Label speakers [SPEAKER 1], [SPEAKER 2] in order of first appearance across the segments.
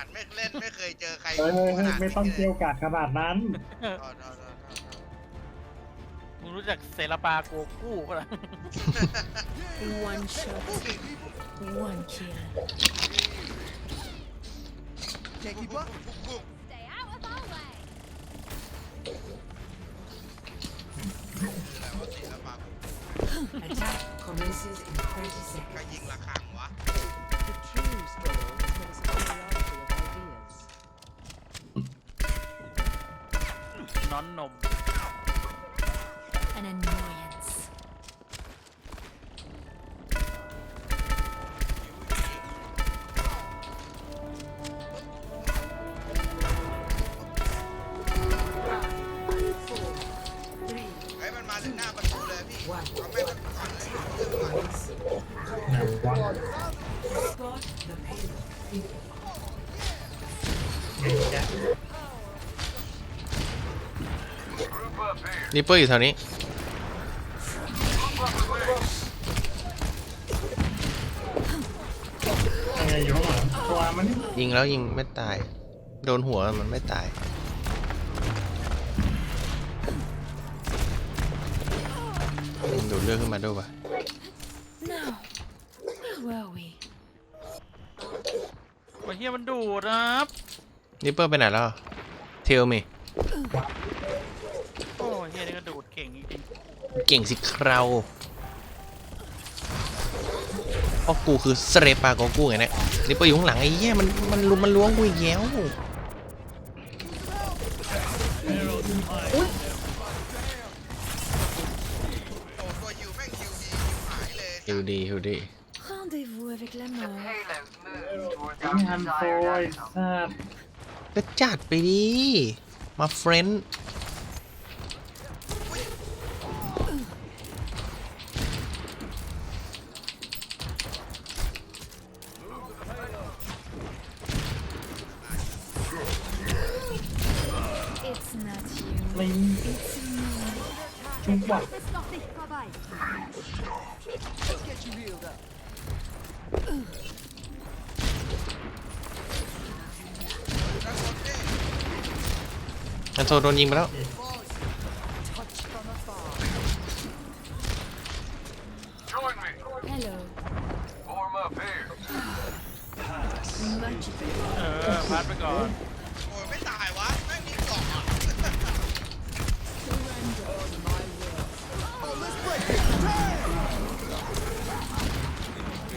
[SPEAKER 1] สัตว์ไม่เล่นไม่เคยเจอใคร
[SPEAKER 2] เฮ้ยเฮ้ย
[SPEAKER 1] ข
[SPEAKER 2] เฮ้ย
[SPEAKER 1] นาด
[SPEAKER 2] ไม่ต้องเกี่ยวกาดขนาดนั้น
[SPEAKER 1] โทษโทษโทษโทษ
[SPEAKER 3] มึงรู้จักเซราปาโกกู้ปะล่ะ
[SPEAKER 4] One shot, one kill.
[SPEAKER 1] ปุ๊บปุ๊บปุ๊บ
[SPEAKER 5] Stay out of our way.
[SPEAKER 1] คืออะไรวะศิลปะ
[SPEAKER 6] Attack commences in 30 seconds.
[SPEAKER 1] ใครยิงระฆัง
[SPEAKER 3] อนนม
[SPEAKER 4] An annoyance.
[SPEAKER 1] เฮ้ยมันมาถึงหน้าประตูเลยพี่เอาแม่งมันก่อนเลยเริ่มก่อน
[SPEAKER 2] ไหนวะ
[SPEAKER 7] ริปเปอร์อยู่แถวนี้
[SPEAKER 2] ยังไงอยู่ข้างหลังตัวมันนี่
[SPEAKER 7] ยิงแล้วยิงไม่ตาย โดนหัวมันไม่ตายดูดเลือดขึ้นมาด้วยวะ
[SPEAKER 4] Now, where were we?
[SPEAKER 3] โอ้ยเฮียมันดูดนะครับ
[SPEAKER 7] ริปเปอร์ไปไหนแล้วเทลมี
[SPEAKER 3] เก่ง
[SPEAKER 7] สิคราวเพราะกูคือสเรปาโกกูไงเนี่ยริปเปอร์อยู่ข้างหลังไอ้เหี้ยมันมันลุมมันล้วงกูอีกแล้ว
[SPEAKER 1] โอ้ตัวฮิวแม่งฮิวดีฮิวหายเลย
[SPEAKER 7] ฮิวดีฮิวดี
[SPEAKER 4] Rendez-vous avec la mort.
[SPEAKER 2] ยิงฮันโซยสัตว์
[SPEAKER 7] ก็จัดไปดิ มาเฟรนด์
[SPEAKER 8] get you healed up.
[SPEAKER 7] อันโซโดนยิงไปแล้ว
[SPEAKER 8] Touch from afar.
[SPEAKER 4] Hello. Much better.
[SPEAKER 3] ๆเออพัดไปก่อน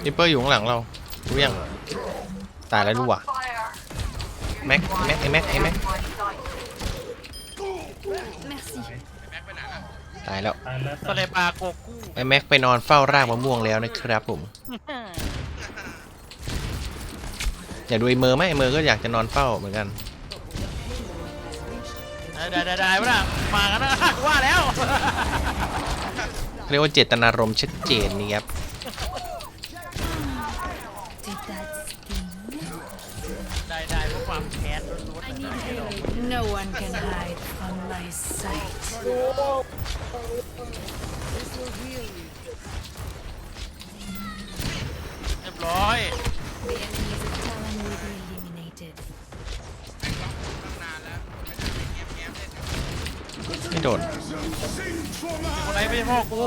[SPEAKER 7] ริปเปอร์อยู่ข้างหลังเรารู้ยังตายแล้วดูว่ะแม็กแม็กไอแม็กไอแม็ก
[SPEAKER 4] Merci.
[SPEAKER 1] แม็กไปไหนละ
[SPEAKER 7] ตายแล้ว
[SPEAKER 2] ตายแล้ว
[SPEAKER 3] สเลปาโกกู้
[SPEAKER 7] ไอแม็กไปนอนเฝ้ารากมะม่วงแล้วนะครับผมอยากดูไอเมอร์ไหมไอเมอร์ก็อยากจะนอนเฝ้าเหมือนกัน
[SPEAKER 3] ได้ได้ได้ได้ปะล่ะมากันนะว่าแล้ว
[SPEAKER 7] เรียกว่าเจตนารมณ์ชัดเจนนี่ครับ
[SPEAKER 4] can hide from my sight.
[SPEAKER 3] ๆเรียบร้อย
[SPEAKER 4] The enemies of Talon will be eliminated.
[SPEAKER 1] ตั้งนานแล้วไม่ได้ไปเงียบเงียบๆเล่นอยู่
[SPEAKER 7] ไม่โดน
[SPEAKER 3] คนไหนไม่ใช่พ่อกู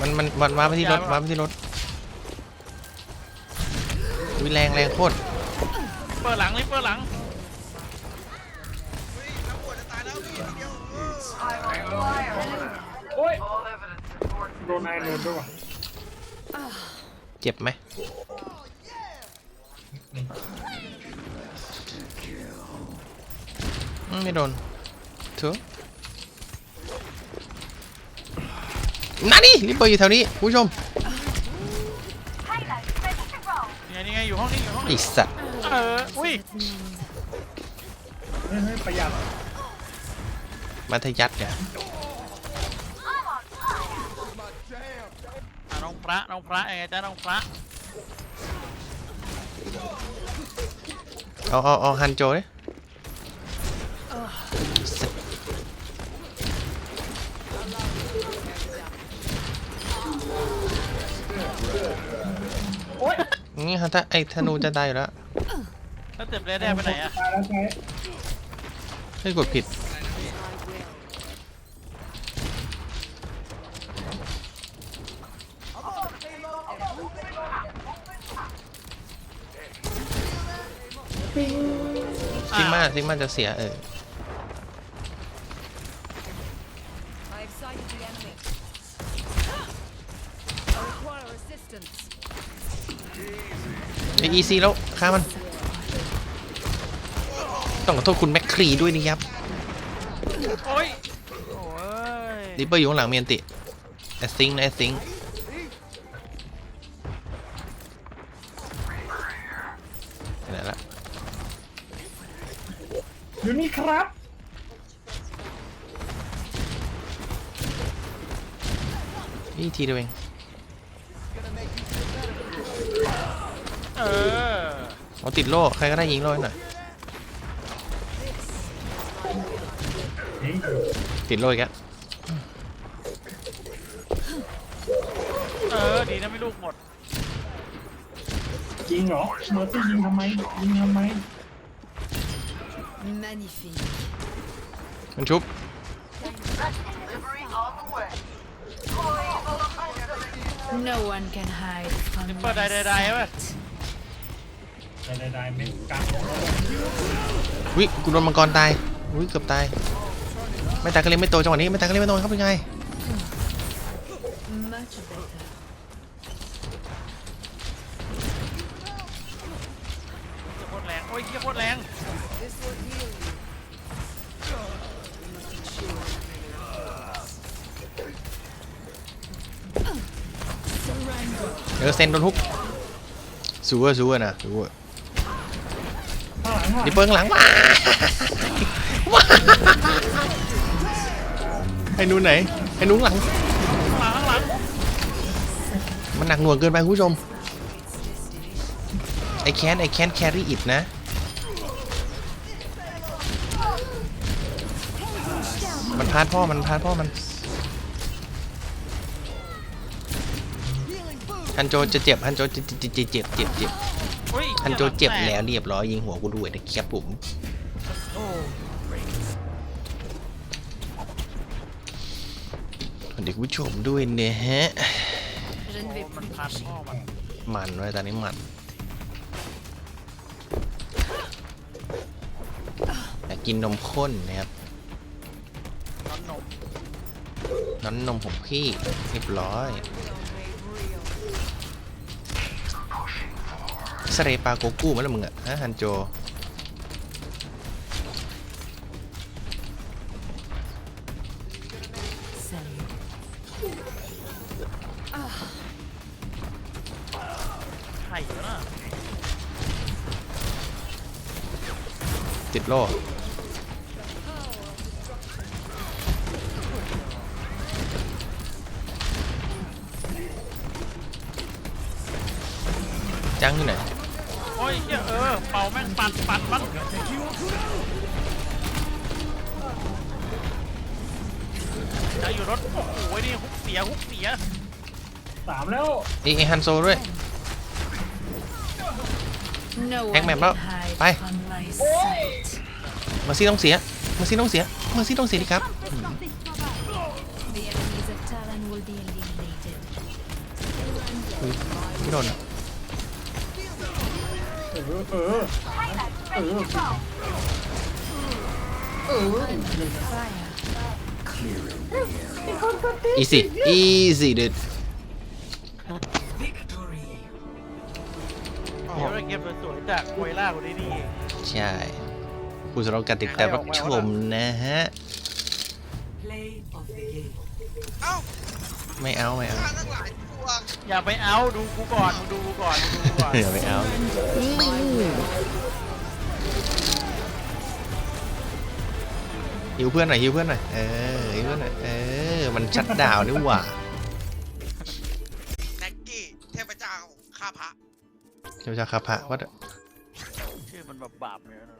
[SPEAKER 7] มันมันมันมาไปที่รถมาไปที่รถวิแรงแรงโคตร
[SPEAKER 3] เปิดหลังนี่เปิดหลัง
[SPEAKER 1] เฮ้ยน้ำปวดจะตายแล้วพี่ทีเดียวเออ
[SPEAKER 2] โอ้ยโดนไอโดนด้วยว่ะ
[SPEAKER 7] เจ็บไหมอืมไม่โดนเถอะนั่นนี่ริปเปอร์อยู่แถวนี้คุณผู้ชม
[SPEAKER 3] นี่ไงนี่ไง อยู่ห้องนี้อยู่ห้อง
[SPEAKER 7] ไอ
[SPEAKER 3] นี้
[SPEAKER 7] สัตว์
[SPEAKER 3] เอออุ้ย
[SPEAKER 2] เฮ้ยเฮ้ยประหยัด
[SPEAKER 7] มัธยัดเนี่ย
[SPEAKER 3] อะน้องพระน้องพระยังไงจ้าน้องพระ
[SPEAKER 7] เอาเอาเอาฮันโจเลย นี่ฮะถ้าไอ้ธนูจะตายอยู่แล้ว
[SPEAKER 3] ถ้าเต็มเลยได้ไปไหนอะ
[SPEAKER 2] ตายแล้วใช่
[SPEAKER 7] เฮ้ยกดผิดซิกมาซิกมาจะเสียเออ
[SPEAKER 8] I've sighted the enemy. I require assistance.
[SPEAKER 7] ไออีซีแล้วฆ่ามัน ต้องขอโทษคุณแมคครีด้วยนะครับ
[SPEAKER 3] โอ้ยโอ้ย
[SPEAKER 7] ริปเปอร์อยู่ข้างหลังเมียนติแอสซิงนะแอสซิงไหนละ
[SPEAKER 2] อยู่นี่ครับ
[SPEAKER 7] นี่ทีเดียวเอง
[SPEAKER 3] เออ
[SPEAKER 7] เอาติดโล่ใครก็ได้ยิงโล่ให้หน่อย
[SPEAKER 2] จริง
[SPEAKER 7] ติดโล่อีกแล้ว
[SPEAKER 3] เออดีนะไม่ลูกหมด
[SPEAKER 2] จริงเหรอเมอร์ซี่ยิงทำไมยิงทำไม
[SPEAKER 8] Magnifique.
[SPEAKER 7] มันชุบ
[SPEAKER 4] No one can hide from
[SPEAKER 3] เปิดได้ได้ได้เว้ย
[SPEAKER 2] ได้ ได้ได้ไม่กลาง
[SPEAKER 7] วิกูโดนมังกรตายวิเกือบตาย ไม่ตายก็เล่นไม่โตจังหวะนี้ ไม่ตายก็เล่นไม่โตครับเป็นไง
[SPEAKER 4] much better.
[SPEAKER 3] โคตรแรงโอ้ยเฮียโคตรแรง
[SPEAKER 8] This will heal you.
[SPEAKER 7] เออเซนโดนฮุกสู้อะสู้อะนะสู้อะ
[SPEAKER 2] ข้า งหลังข้างหลัง
[SPEAKER 7] ดิปเปอร์ข้างหลังว้าว้าให้หนูไหนให้หนูข้างหลัง
[SPEAKER 3] ข้างหลังข้างหลัง
[SPEAKER 7] มันหนักหน่วงเกินไปคุณผู้ชมไอแคนไอแคนแครี่อิดนะมันพาดพ่อมันพาดพ่อมัน ฮันโจจะเจ็บฮันโจจะเจ็บเจ็บเจ็บเจ็บเจ็บ
[SPEAKER 3] โอ้ย
[SPEAKER 7] ฮันโจเจ็บแล้วเรียบร้อยยิงหัวกูด้วยนะครับผมเด็กผู้ชมด้วยเนี่ยฮะ
[SPEAKER 4] Je ne vais
[SPEAKER 3] มัน
[SPEAKER 4] plus
[SPEAKER 3] พัน
[SPEAKER 4] tricher.
[SPEAKER 3] พ่อมัน
[SPEAKER 7] มันไว้ตอนนี้มันอยากกินนมข้นนะครับ
[SPEAKER 3] น้ำนม
[SPEAKER 7] น้ำนมของพี่เรียบร้อย สเรปาโกกู้มาแล้วมึงอะฮะฮันโจ
[SPEAKER 3] ไข่แล้วนะ
[SPEAKER 7] ติดโล่จังอยู่ไหน
[SPEAKER 3] ยเฮียเออเป่าแม่งปัดปัดมันจะอยู่รถโอ้โหนี่ฮุกเสียฮุกเสีย
[SPEAKER 2] สามแล้ว
[SPEAKER 7] เอเอฮันโซด้วย
[SPEAKER 4] No one
[SPEAKER 7] Hang mẹ
[SPEAKER 4] can
[SPEAKER 7] bro.
[SPEAKER 4] hide
[SPEAKER 7] Bye.
[SPEAKER 4] from my sight.
[SPEAKER 7] มาซี่ต้องเสีย มาซี่ต้องเสีย มาซี่ต้องเสียดิครับ
[SPEAKER 4] The enemies of Talon will be eliminated.
[SPEAKER 7] ไม่โดนอะ
[SPEAKER 2] เอเออเออ
[SPEAKER 4] Under fire.
[SPEAKER 7] อีซี่อีซี่เด็ด
[SPEAKER 3] เดี๋ยวเราเก็บสวยๆจากโคยล่าคนนี้นี่เอง
[SPEAKER 7] ใช่ผู้สำหรับการติดตามรับชมนะฮะ
[SPEAKER 6] Play of the game.
[SPEAKER 1] เอ้า
[SPEAKER 7] ไม่เอาไม่เอา
[SPEAKER 1] ฆ่าตั้งหลาย
[SPEAKER 3] อย่าไปเอาดูกูก่อนมึงดูกูก่อนมึงดูกูก่อน
[SPEAKER 7] อย่าไม่เอาฮิวเพื่อนหน่อยฮิวเพื่อนหน่อยเออฮิวเพื่อนหน่อยเออมันชัดดาวน์นี่หว่า
[SPEAKER 1] แน็กกี้เทพเจ้าข้าพระ
[SPEAKER 7] เจ้าชาคาพระว่า
[SPEAKER 3] ชื่อมันแบบบาปเนี่ยนะ